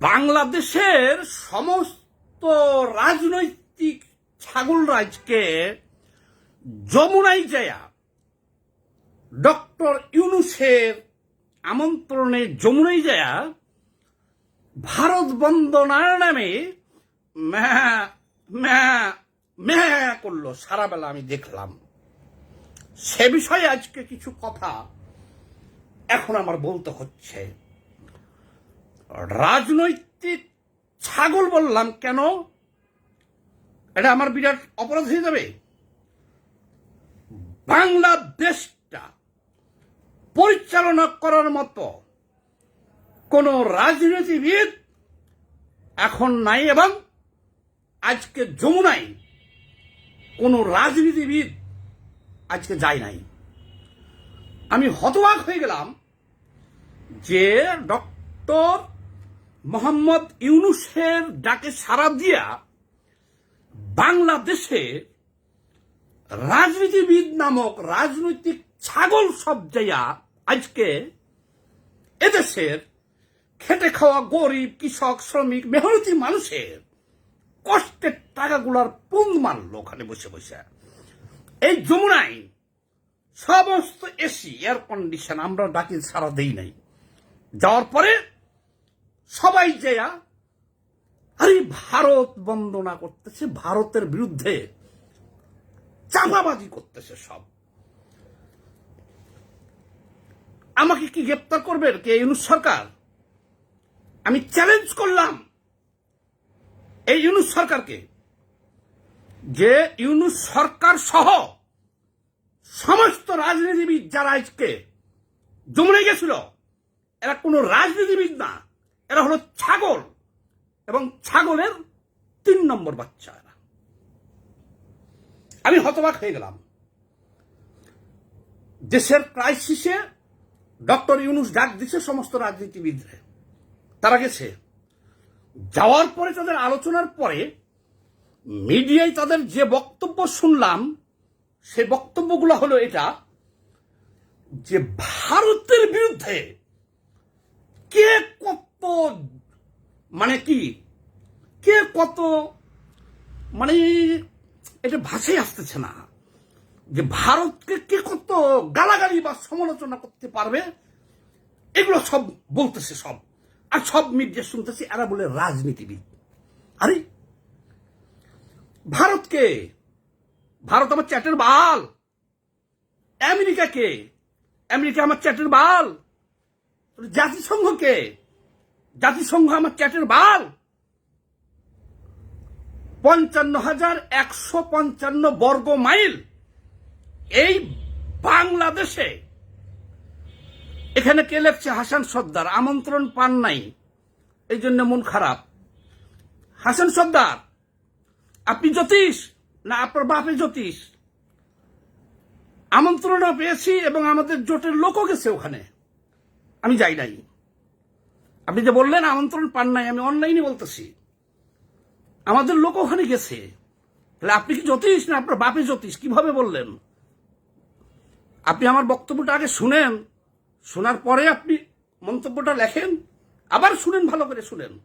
বাংলাদেশের সমস্ত রাজনৈতিক ছাগলরাজকে যমুনাই জয়া ডক্টর ইউনুসের আমন্ত্রণে যমুনাই জয়া ভারত বন্দনার নামে ম্যা করল। সারা বেলা আমি দেখলাম। সে বিষয়ে আজকে কিছু কথা এখন আমার বলতে হচ্ছে। রাজনৈতিক ছাগল বললাম কেন? এটা আমার বিরাট অপরাধ হয়ে যাবে। বাংলাদেশটা পরিচালনা করার মতো কোন রাজনীতিবিদ এখন নাই এবং আজকে যমুনায় কোন রাজনীতিবিদ আজকে যায় নাই। আমি হতবাক হয়ে গেলাম যে ডক্টর মোহাম্মদ ইউনুসের ডাকে সারা দিয়া বাংলাদেশে রাজনীতিবিদ নামক রাজনৈতিক ছাগল সব জায়গা আজকে এদেশের খেটে খাওয়া গরিব, কৃষক, শ্রমিক, মেহনতি মানুষের কষ্টের টাকাগুলার পুন মারল ওখানে বসে বসে। এই যমুনায় সমস্ত এসি এয়ার কন্ডিশন আমরা ডাকি সারা দেই নাই। যাওয়ার পরে সবাই যেয়া, আরে ভারত বন্দনা করতেছে, ভারতের বিরুদ্ধে চাপাবাজি করতেছে সব। আমাকে কি গ্রেপ্তার করবেন কে? ইউনুস সরকার? আমি চ্যালেঞ্জ করলাম এই ইউনুস সরকারকে যে ইউনুস সরকার সহ সমস্ত রাজনীতিবিদ যারা আজকে যমুনে গেছিল, এরা কোনো রাজনীতিবিদ না। এরা হলো ছাগল। এবং ছাগলের তিন নম্বর বাচ্চা এরা। আমি হতবাক হয়ে গেলাম। দেশের ক্রাইসিসে ডক্টর ইউনুস ডাক দিছে সমস্ত রাজনীতিবিদরে। তারা গেছে। যাওয়ার পরে তাদের আলোচনার পরে মিডিয়ায় তাদের যে বক্তব্য শুনলাম সে বক্তব্যগুলো হলো এটা যে ভারতের বিরুদ্ধে কে কত মানে কি? কে কত মানে এটা ভাষাই আসতেছে না। যে ভারতকে কে কত গালাগালি বা সমালোচনা করতে পারবে, এগুলো সব বলতেছে সব। আর সব মিডিয়া শুনতেছি, এরা বলে রাজনীতিবিদ। আরে, ভারতকে, ভারত আমার চ্যাটের বাল। আমেরিকাকে, আমেরিকা আমার চ্যাটের বাল। জাতিসংঘকে জাতিসংঘ আমার চ্যাটের বাল। পঞ্চান্ন হাজার একশো পঞ্চান্ন বর্গ মাইল। এই বাংলাদেশে এখানে কে লেখছে? হাসান সর্দার। আমন্ত্রণ পান নাই। এই জন্য মন খারাপ। হাসান সর্দার, আপনি জ্যোতিষ? না, আপনার বাপে জ্যোতিষ। আমন্ত্রণও পেয়েছি এবং আমাদের জোটের লোকও গেছে ওখানে। আমি যাই নাই। আপনি যে বললেন আমন্ত্রণ পান নাই, আমি অনলাইনে বলতেছি। আমাদের লোক ওখানে গেছে। তাহলে আপনি কি জ্যোতিষ না আপনার বাপে জ্যোতিষ? কীভাবে বললেন? আপনি আমার বক্তব্যটা আগে শুনেন। শোনার পরে আপনি মন্তব্যটা লেখেন। আবার শুনেন, ভালো করে শুনেন।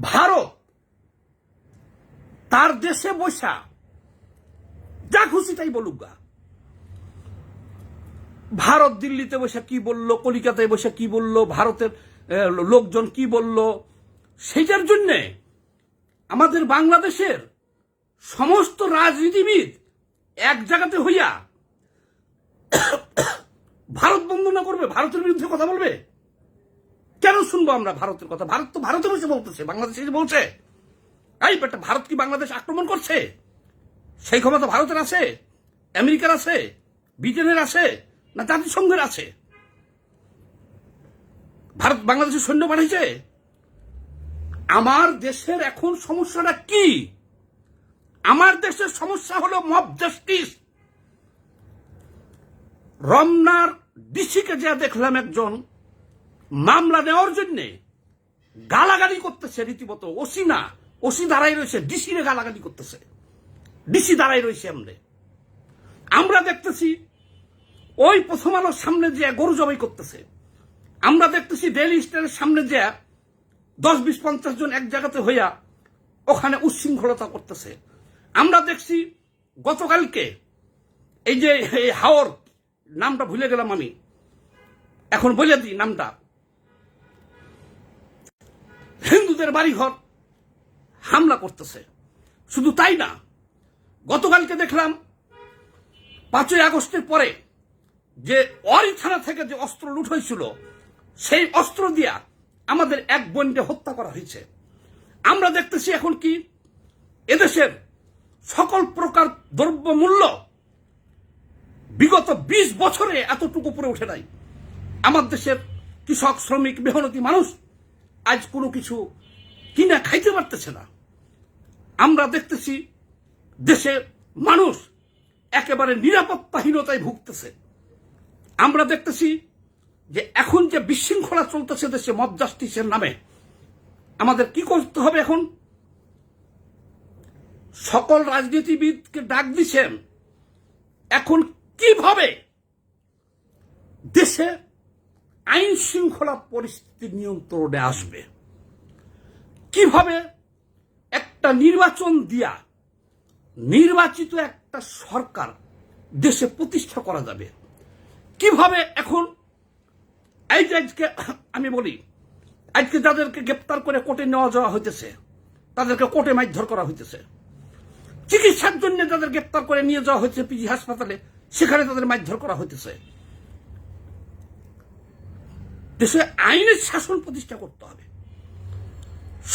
ভারত তার দেশে বসা, যা খুশি তাই বলুক গা। ভারত দিল্লিতে বসে কি বলল, কলিকাতায় বসে কি বলল, ভারতের লোকজন কি বলল, সেইটার জন্যে আমাদের বাংলাদেশের সমস্ত রাজনীতিবিদ এক জায়গাতে হইয়া ভারত বন্দনা করবে, ভারতের বিরুদ্ধে কথা বলবে? কেন শুনব আমরা ভারতের কথা? ভারত তো ভারতে বসে বলতেছে, বাংলাদেশে এসে বলছে। এই বেটা, ভারত কি বাংলাদেশ আক্রমণ করছে? সেই ক্ষমতা ভারতের আছে, আমেরিকার আছে, ব্রিটেনের আছে না জাতিসংঘের আছে। ভারত বাংলাদেশের সৈন্য পাঠিয়েছে আমার দেশের এখন সমস্যাটা কি? আমার দেশের সমস্যা হলো মব জাস্টিস রমনার ডিসিকে যা দেখলাম একজন, মামলা নেওয়ার জন্যে গালাগালি করতেছে রীতিমতো। ওসি না, ওসি দাঁড়াই রয়েছে ডিসি রে গালাগালি করতেছে। ডিসি দাঁড়াই রয়েছে এমনি আমরা দেখতেছি ওই প্রথম আলোর সামনে যে গরু জবাই করতেছে, আমরা দেখতেছি ডেইলি স্টারের সামনে যে দশ, বিশ, পঞ্চাশ জন এক জায়গাতে হইয়া ওখানে উচ্ছৃঙ্খলতা করতেছে। আমরা দেখছি গতকালকে এই যে এই হাওর, নামটা ভুলে গেলাম আমি। এখন বলে দিই নামটা। হিন্দুদের বাড়িঘর হামলা করতেছে। শুধু তাই না, গতকালকে দেখলাম পাঁচই আগস্টের পরে যে অরি থানা থেকে যে অস্ত্র লুট হয়েছিল, সেই অস্ত্র দিয়া আমাদের এক বোনকে হত্যা করা হয়েছে। আমরা দেখতেছি এখন কি, এদেশের সকল প্রকার দ্রব্যমূল্য বিগত ২০ বছরে এতটুকু উপরে উঠে নাই। আমার দেশের কৃষক, শ্রমিক, মেহনতি মানুষ আজ কোনো কিছু কিনা খাইতে পারতেছে না। আমরা দেখতেছি দেশে মানুষ একেবারে নিরাপত্তাহীনতায় ভুগতেছে। আমরা দেখতেছি যে এখন যে বিশৃঙ্খলা চলতেছে দেশে মব জাস্টিসের নামে, আমাদের কি করতে হবে এখন? সকল রাজনীতিবিদকে ডাক দিচ্ছেন এখন কীভাবে দেশে আইন শৃঙ্খলা পরিস্থিতি নিয়ন্ত্রণে আসবে? কীভাবে একটা নির্বাচন দিয়া নির্বাচিত একটা সরকার দেশে প্রতিষ্ঠা করা যাবে? কীভাবে এখন এই যে আজকে আমি বলি, আজকে যাদেরকে গ্রেপ্তার করে কোর্টে নেওয়া যাওয়া হইতেছে, তাদেরকে কোর্টে মারধর করা হইতেছে। চিকিৎসার জন্য যাদের গ্রেপ্তার করে নিয়ে যাওয়া হয়েছে পিজি হাসপাতালে, সেখানে তাদের মারধর করা হইতেছে। দেশে আইনের শাসন প্রতিষ্ঠা করতে হবে।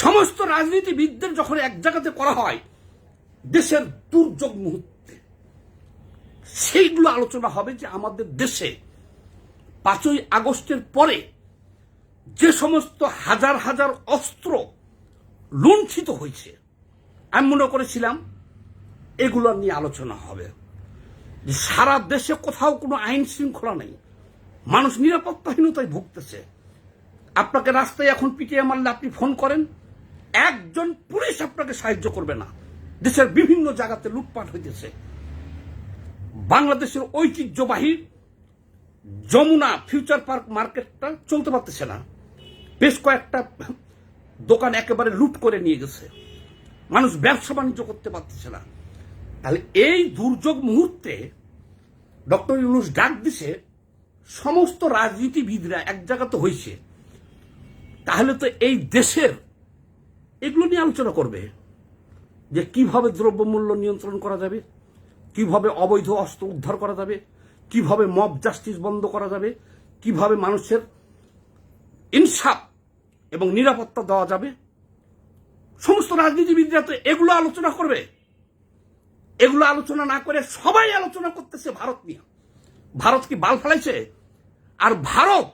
সমস্ত রাজনীতিবিদদের যখন এক জায়গাতে করা হয়, দেশের দুর্যোগ মুহূর্তে। সেইগুলো আলোচনা হবে যে আমাদের দেশে পাঁচই আগস্টের পরে যে সমস্ত হাজার হাজার অস্ত্র লুণ্ঠিত হয়েছে, আমি মনে করেছিলাম এগুলো নিয়ে আলোচনা হবে। সারা দেশে কোথাও কোনো আইন শৃঙ্খলা নেই। মানুষ নিরাপত্তাহীনতায় ভুগতেছে। আপনাকে রাস্তায় এখন পিটিয়ে মারলে আপনি ফোন করেন। একজন পুলিশ আপনাকে সাহায্য করবে না। দেশের বিভিন্ন জায়গাতে লুটপাট হইতেছে। বাংলাদেশের ঐতিহ্যবাহী যমুনা ফিউচার পার্ক মার্কেটটা চলতে পারতেছে না। বেশ কয়েকটা দোকান একেবারে লুট করে নিয়ে গেছে। মানুষ ব্যবসা বাণিজ্য করতে পারতেছে না। তাহলে এই দুর্যোগ মুহূর্তে ডক্টর ইউনুস ডাক দিছে, সমস্ত রাজনীতিবিদরা এক জায়গা তো হয়েছে তাহলে তো এই দেশের এগুলো নিয়ে আলোচনা করবে যে কীভাবে দ্রব্যমূল্য নিয়ন্ত্রণ করা যাবে? কীভাবে অবৈধ অস্ত্র উদ্ধার করা যাবে? কীভাবে মব জাস্টিস বন্ধ করা যাবে? কীভাবে মানুষের ইনসাফ এবং নিরাপত্তা দেওয়া যাবে? সমস্ত রাজনীতিবিদরা তো এগুলো আলোচনা করবে। এগুলো আলোচনা না করে সবাই আলোচনা করতেছে ভারত নিয়ে। ভারত কি বাল ফেলাইছে? আর ভারত,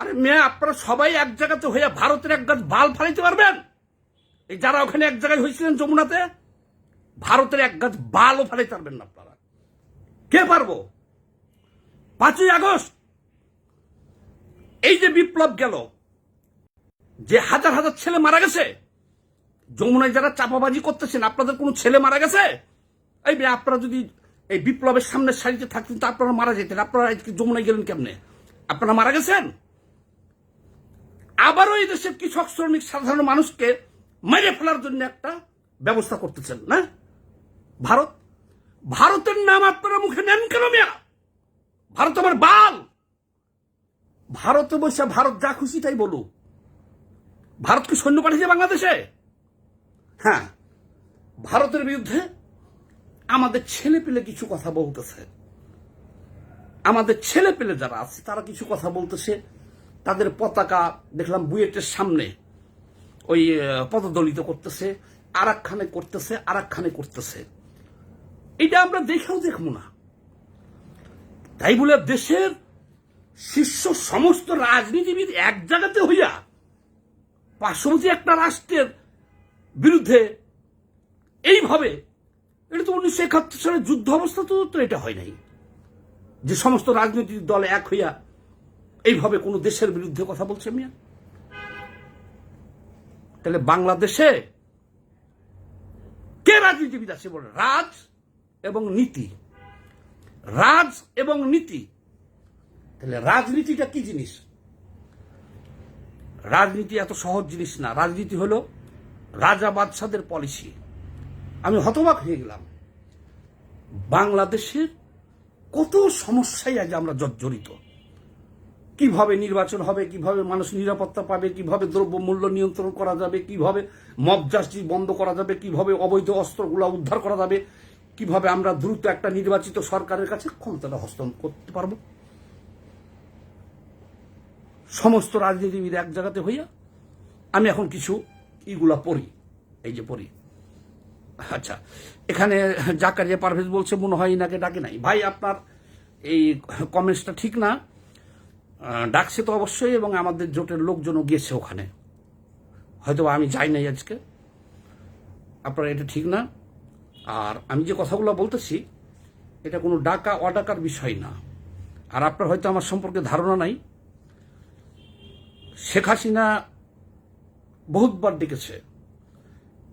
আরে মেয়ে, আপনারা সবাই এক জায়গাতে হয়ে ভারতের এক গাছ বাল ফেলাইতে পারবেন? এই যারা ওখানে এক জায়গায় হয়েছিলেন যমুনাতে ভারতের এক গাছ বালও ফেলাইতে পারবেন না আপনারা। কে পারব? পাঁচই আগস্ট। এই যে বিপ্লব গেল, যে হাজার হাজার ছেলে মারা গেছে, যমুনায় যারা চাপাবাজি করতেছেন, আপনাদের কোনো ছেলে মারা গেছে? এই আপনারা যদি এই বিপ্লবের সামনে সারিতে থাকতেন, তো আপনারা মারা যেতেন। আপনারা আজকে যমুনায় গেলেন কেমনে? আপনারা মারা গেছেন? আবারও এই দেশের কৃষক শ্রমিক সাধারণ মানুষকে মেরে ফেলার জন্য একটা ব্যবস্থা করতেছেন, না? ভারত, ভারতের নাম আপনারা মুখে নেন কেন মিয়া? ভারত আমার বাল। ভারতে বসে ভারত যা খুশি তাই বলুক। ভারত কি সৈন্য পাঠিয়েছে বাংলাদেশে? হ্যাঁ ভারতের বিরুদ্ধে আমাদের ছেলে পেলে কিছু কথা বলতেছে। আমাদের ছেলে পেলে যারা আছে, তারা কিছু কথা বলতেছে। তাদের পতাকা, দেখলাম বুয়েটের সামনে ওই পদদলিত করতেছে আর একখানে করতেছে আর একখানে করতেছে। এটা আমরা দেখেও দেখব না। তাই বলে দেশের শীর্ষ সমস্ত রাজনীতিবিদ এক জায়গাতে হইয়া পার্শ্ববর্তী একটা রাষ্ট্রের বিরুদ্ধে এইভাবে, এটা তো উনিশশো একাত্তর সালের যুদ্ধ অবস্থা তো তো এটা হয় নাই। যে সমস্ত রাজনৈতিক দল এক হইয়া এইভাবে কোনো দেশের বিরুদ্ধে কথা বলছে মিয়া। তাহলে বাংলাদেশে কে রাজনীতিবিদ আছে বলে রাজ এবং নীতি। রাজ এবং নীতি। তাহলে রাজনীতিটা কি জিনিস? রাজনীতি এত সহজ জিনিস না। রাজনীতি হলো রাজা বাদশাদের পলিসি আমি হতবাক হয়ে গেলাম। বাংলাদেশের কত সমস্যায় আজ আমরা জর্জরিত। কীভাবে নির্বাচন হবে, কীভাবে মানুষ নিরাপত্তা পাবে, কীভাবে দ্রব্য মূল্য নিয়ন্ত্রণ করা যাবে, কীভাবে মব জাস্টিস বন্ধ করা যাবে, কীভাবে অবৈধ অস্ত্রগুলো উদ্ধার করা যাবে কীভাবে আমরা দ্রুত একটা নির্বাচিত সরকারের কাছে ক্ষমতাটা হস্তান্তর করতে পারব? সমস্ত রাজনীতিবিদ এক জায়গাতে হইয়া আমি এখন কিছু ইগুলা পড়ি, এই যে পড়ি। আচ্ছা এখানে জাকারিয়া পারভেজ বলছে, মনে হয় ইনাকে ডাকে নাই। ভাই, আপনার এই কমেন্টসটা ঠিক না। ডাকছে তো অবশ্যই এবং আমাদের জোটের লোকজনও গিয়েছে ওখানে। হয়তো আমি যাই নাই আজকে। আপনার এটা ঠিক না? আর আমি যে কথাগুলো বলতেছি, এটা কোনো ডাকা, অডাকার বিষয় না। আর আপনার হয়তো আমার সম্পর্কে ধারণা নাই। শেখ হাসিনা বহুতবার ডেকেছে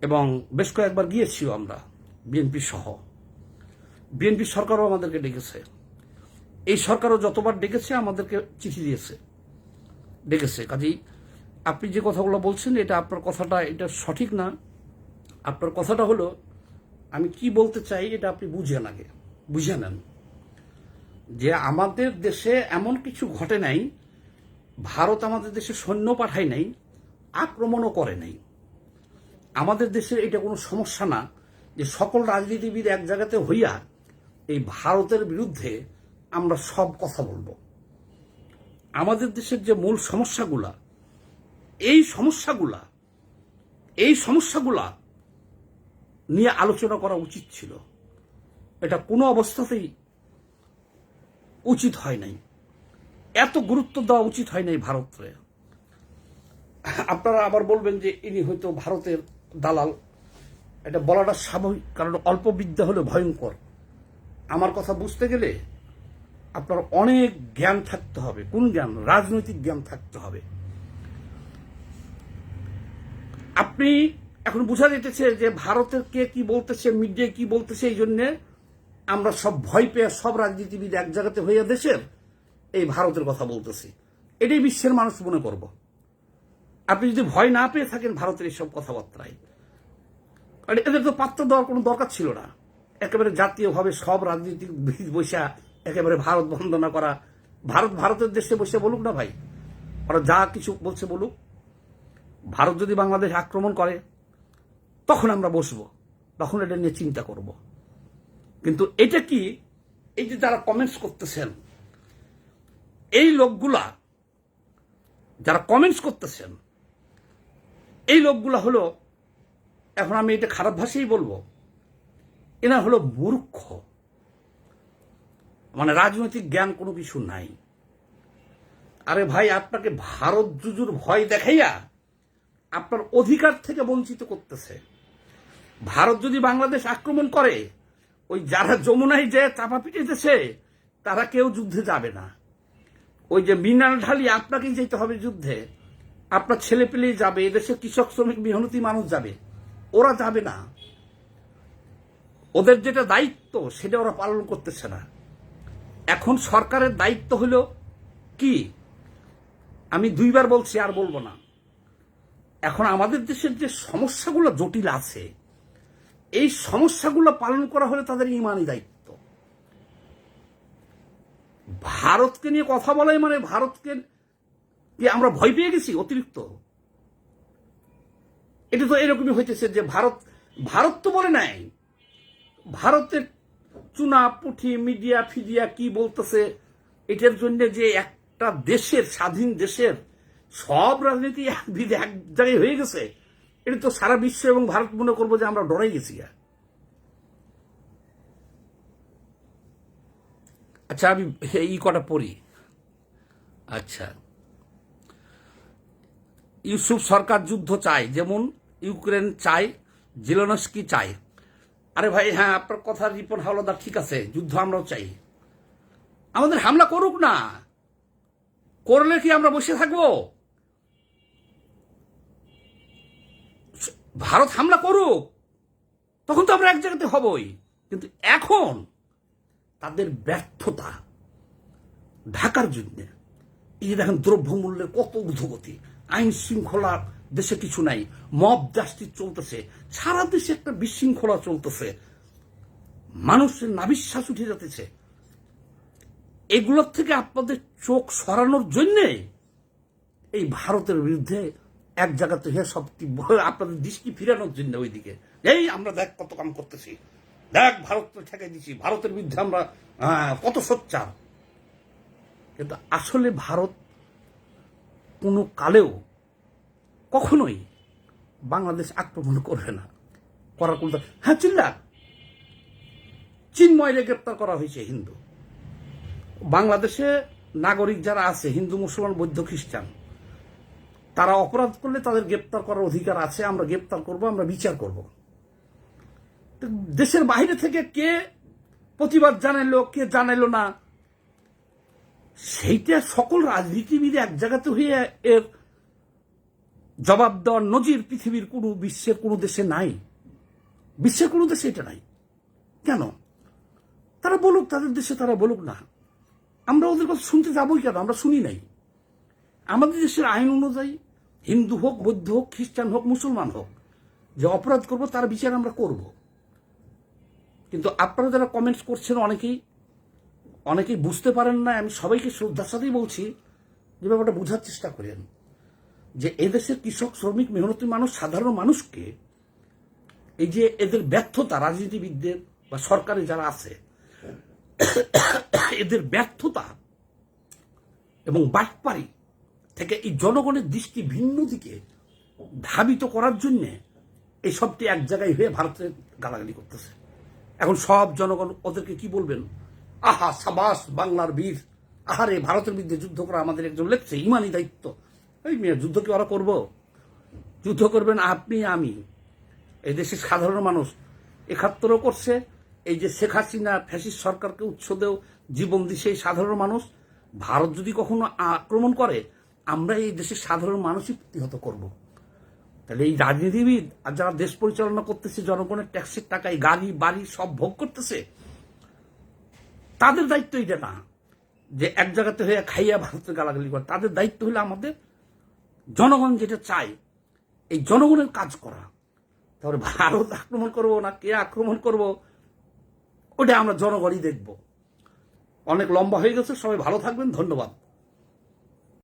এবং বেশ কয়েকবার গিয়েছিও আমরা, বিএনপি সহ। বিএনপি সরকারও আমাদেরকে ডেকেছে। এই সরকারও যতবার ডেকেছে, আমাদেরকে চিঠি দিয়েছে। ডেকেছে। কাজেই আপনি যে কথাগুলো বলছেন, এটা আপনার কথাটা, এটা সঠিক না। আপনার কথাটা হলো আমি কি বলতে চাই এটা আপনি বুঝেন আগে বুঝে নেন। যে আমাদের দেশে এমন কিছু ঘটে নাই, ভারত আমাদের দেশে সৈন্য পাঠায় নাই, আক্রমণও করে নাই। আমাদের দেশে এটা কোনো সমস্যা না যে সকল রাজনীতিবিদ এক জায়গাতে হইয়া এই ভারতের বিরুদ্ধে আমরা সব কথা বলব। আমাদের দেশের যে মূল সমস্যাগুলা, এই সমস্যাগুলা এই সমস্যাগুলা নিয়ে আলোচনা করা উচিত ছিল। এটা কোনো অবস্থাতেই উচিত হয় নাই। এত গুরুত্ব দেওয়া উচিত হয় নাই ভারতরে। আপনারা আবার বলবেন যে ইনি হয়তো ভারতের দালাল। এটা বলাটা স্বাভাবিক কারণ অল্প বিদ্যা হলে ভয়ঙ্কর। আমার কথা বুঝতে গেলে আপনার অনেক জ্ঞান থাকতে হবে। কোন জ্ঞান? রাজনৈতিক জ্ঞান থাকতে হবে। আপনি এখন বোঝা যেতেছে যে ভারতের কে কি বলতেছে মিডিয়া কি বলতেছে, এই জন্যে আমরা সব ভয় পেয়ে সব রাজনীতিবিদ এক জায়গাতে হইয়া দেশের এই ভারতের কথা বলতেছি। এটাই বিশ্বের মানুষ মনে করব। আপনি যদি ভয় না পেয়ে থাকেন ভারতের এইসব কথাবার্তায়। আর এদের তো পাত্র দেওয়ার কোনো দরকার ছিল না। একেবারে জাতীয়ভাবে সব রাজনীতিক বৈশা একেবারে ভারত বন্দনা করা। ভারত ভারতের দেশে বসে বলুক না ভাই। ওরা যা কিছু বলছে বলুক। ভারত যদি বাংলাদেশ আক্রমণ করে তখন আমরা বসবো, তখন এটা নিয়ে চিন্তা করব। কিন্তু এটা কি? এই যে যারা কমেন্টস করতেছেন, এই লোকগুলা, যারা কমেন্টস করতেছেন, এই লোকগুলা হলো, এখন আমি এটা খারাপ ভাষাই বলব, এরা হলো মূর্খ। মানে রাজনৈতিক জ্ঞান কোনো কিছু নাই। আরে ভাই, আপনাকে ভারত জুজুর ভয় দেখাইয়া আপনার অধিকার থেকে বঞ্চিত করতেছে। ভারত যদি বাংলাদেশ আক্রমণ করে, ওই যারা যমুনায় যে চাপা পিটেছে তারা কেউ যুদ্ধে যাবে না। ওই যে মিনাল ঢালি, আপনাকেই যেতে হবে যুদ্ধে। আপনার ছেলে পেলেই যাবে, এদেশে কৃষক, শ্রমিক, মেহনতি মানুষ যাবে। ওরা যাবে না। ওদের যেটা দায়িত্ব, সেটা ওরা পালন করতেছে না। এখন সরকারের দায়িত্ব হলো কি? আমি দুইবার বলছি, আর বলব না। এখন আমাদের দেশের যে সমস্যাগুলো জটিল আছে এই সমস্যাগুলো পালন করা হলে তাদের ইমানই দায়িত্ব। ভারতকে নিয়ে কথা বলাই মানে ভারতকে আমরা ভয় পেয়ে গেছি, অতিরিক্ত। এটা তো এরকমই হইতেছে যে ভারত ভারত তো বলে নাই। ভারতের চুনা, পুঠি, মিডিয়া ফিডিয়া কি বলতেছে, এটার জন্য যে একটা দেশের, স্বাধীন দেশের সব রাজনীতি এক জায়গায় হয়ে গেছে এটা তো সারা বিশ্ব এবং ভারত মনে করব যে আমরা ডরাই গেছি। আচ্ছা আমি এই কটা পড়ি? আচ্ছা। ইউসুফ সরকার যুদ্ধ চায়, যেমন ইউক্রেন চায়, জেলনস্কি চায়। আরে ভাই হ্যাঁ আপনার কথা রিপন হাওলাদার ঠিক আছে, যুদ্ধ আমরাও চাই। আমাদের হামলা করুক না, করলে কি আমরা বসে থাকব? ভারত হামলা করুক, তখন তো আমরা এক জায়গাতে হবই। কিন্তু এখন তাদের ব্যর্থতা ঢাকার জন্য, এই যে দেখেন দ্রব্যমূল্যের কত ঊর্ধ্বগতি, আইন শৃঙ্খলা দেশে কিছু নাই, মব জাস্টিস চলতেছে, সারা দেশে একটা বিশৃঙ্খলা চলতেছে, মানুষের নাবিশ্বাস উঠে যেতেছে এগুলোর থেকে আপনাদের চোখ সরানোর জন্যে এই ভারতের বিরুদ্ধে এক জায়গাতে হে সব আপনাদের দৃষ্টি ফিরানোর জন্য ওইদিকে। এই আমরা দেখ কত কাম করতেছি। দেখ ভারত ঠেকাই দিছি, ভারতের বিরুদ্ধে আমরা কত সোচ্চার। কিন্তু আসলে ভারত কোনো কালেও কখনোই বাংলাদেশ আক্রমণ করবে না। করার কোনো হ্যাঁ চিল্লা চিন্ময়রে গ্রেপ্তার করা হয়েছে হিন্দু। বাংলাদেশে নাগরিক যারা আছে, হিন্দু, মুসলমান, বৌদ্ধ, খ্রিস্টান তারা অপরাধ করলে তাদের গ্রেপ্তার করার অধিকার আছে, আমরা গ্রেপ্তার করব, আমরা বিচার করব। দেশের বাইরে থেকে কে প্রতিবাদ জানাইলো, কে জানাইলো না, সেইটা সকল রাজনীতিবিদ এক জায়গাতে হয়ে এর জবাব দেওয়ার নজির পৃথিবীর কোনো বিশ্বের কোনো দেশে নাই। বিশ্বের কোনো দেশে এটা নাই। কেন? তারা বলুক, তাদের দেশে তারা বলুক না। আমরা ওদের কথা শুনতে যাবোই কেন? আমরা শুনি নাই। আমাদের দেশের আইন অনুযায়ী হিন্দু হোক, বৌদ্ধ হোক, খ্রিস্টান হোক, মুসলমান হোক, যে অপরাধ করব তার বিচার আমরা করব। কিন্তু আপনারা যারা কমেন্টস করছেন অনেকেই অনেকেই বুঝতে পারেন না, আমি সবাইকে শ্রদ্ধার সাথেই বলছি, যে ব্যাপারটা বোঝার চেষ্টা করেন। যে এদেশের কৃষক, শ্রমিক, মেহনতি মানুষ, সাধারণ মানুষকে এই যে এদের ব্যর্থতা, রাজনীতিবিদদের বা সরকারে যারা আছে, এদের ব্যর্থতা এবং বাটপারি থেকে এই জনগণের দৃষ্টি ভিন্ন দিকে ধাবিত করার জন্য এই সবটি এক জায়গায় হয়ে ভারতের গালাগালি করতেছে। এখন সব জনগণ ওদেরকে কি বলবেন? আহা, সাবাস, বাংলার বীর। আহারে, ভারতের বিরুদ্ধে যুদ্ধ করা আমাদের একজন লেখছে ইমানই দায়িত্ব। এই মেয়ে, যুদ্ধ কি ওরা করব? যুদ্ধ করবেন আপনি, আমি। এই দেশের সাধারণ মানুষ। একাত্তরও করছে। এই যে শেখ হাসিনা ফ্যাসিস সরকারকে উৎস দেও, জীবন দিছে সাধারণ মানুষ। ভারত যদি কখনো আক্রমণ করে আমরা এই দেশের সাধারণ মানুষই প্রতিহত করব। তাহলে এই রাজনীতিবিদ আর যারা দেশ পরিচালনা করতেছে, জনগণের ট্যাক্সের টাকায় গাড়ি, বাড়ি সব ভোগ করতেছে, তাদের দায়িত্ব এটা না যে এক জায়গাতে হয়ে খাইয়া ভারতের গালাগালি করে। তাদের দায়িত্ব হলো আমাদের জনগণ যেটা চায়, এই জনগণের কাজ করা। তারপরে ভারত আক্রমণ করব না, কে আক্রমণ করব, ওটা আমরা জনগণই দেখব। অনেক লম্বা হয়ে গেছে, সবাই ভালো থাকবেন, ধন্যবাদ।